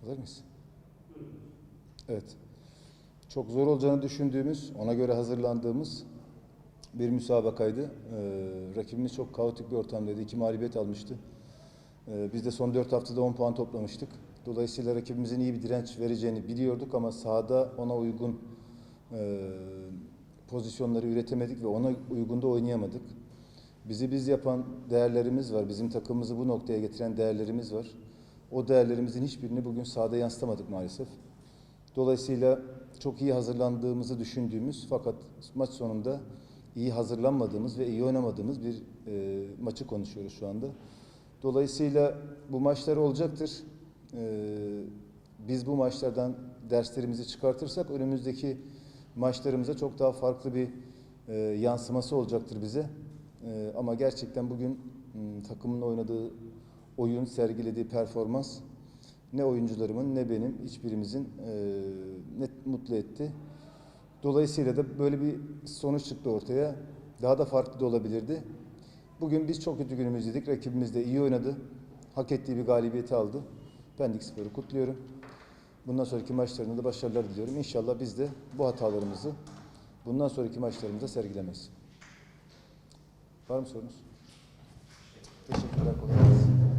Hazır mıyız? Evet. Çok zor olacağını düşündüğümüz, ona göre hazırlandığımız bir müsabakaydı. Ee, rakibimiz çok kaotik bir ortamdaydı. İki mağlubiyet almıştı. Ee, biz de son dört haftada 10 puan toplamıştık. Dolayısıyla rakibimizin iyi bir direnç vereceğini biliyorduk ama sahada ona uygun e, pozisyonları üretemedik ve ona uygun da oynayamadık. Bizi biz yapan değerlerimiz var. Bizim takımımızı bu noktaya getiren değerlerimiz var. O değerlerimizin hiçbirini bugün sahada yansıtamadık maalesef. Dolayısıyla çok iyi hazırlandığımızı düşündüğümüz fakat maç sonunda iyi hazırlanmadığımız ve iyi oynamadığımız bir e, maçı konuşuyoruz şu anda. Dolayısıyla bu maçlar olacaktır. E, biz bu maçlardan derslerimizi çıkartırsak önümüzdeki maçlarımıza çok daha farklı bir e, yansıması olacaktır bize. E, ama gerçekten bugün m, takımın oynadığı oyun, sergilediği performans ne oyuncularımın ne benim hiçbirimizin e, net mutlu etti. Dolayısıyla da böyle bir sonuç çıktı ortaya. Daha da farklı da olabilirdi. Bugün biz çok kötü günümüzdeydik. Rakibimiz de iyi oynadı. Hak ettiği bir galibiyeti aldı. Pendik Spor'u kutluyorum. Bundan sonraki maçlarında da başarılar diliyorum. İnşallah biz de bu hatalarımızı bundan sonraki maçlarımızda sergilemeyiz. Var mı sorunuz? Teşekkürler. Kolay gelsin.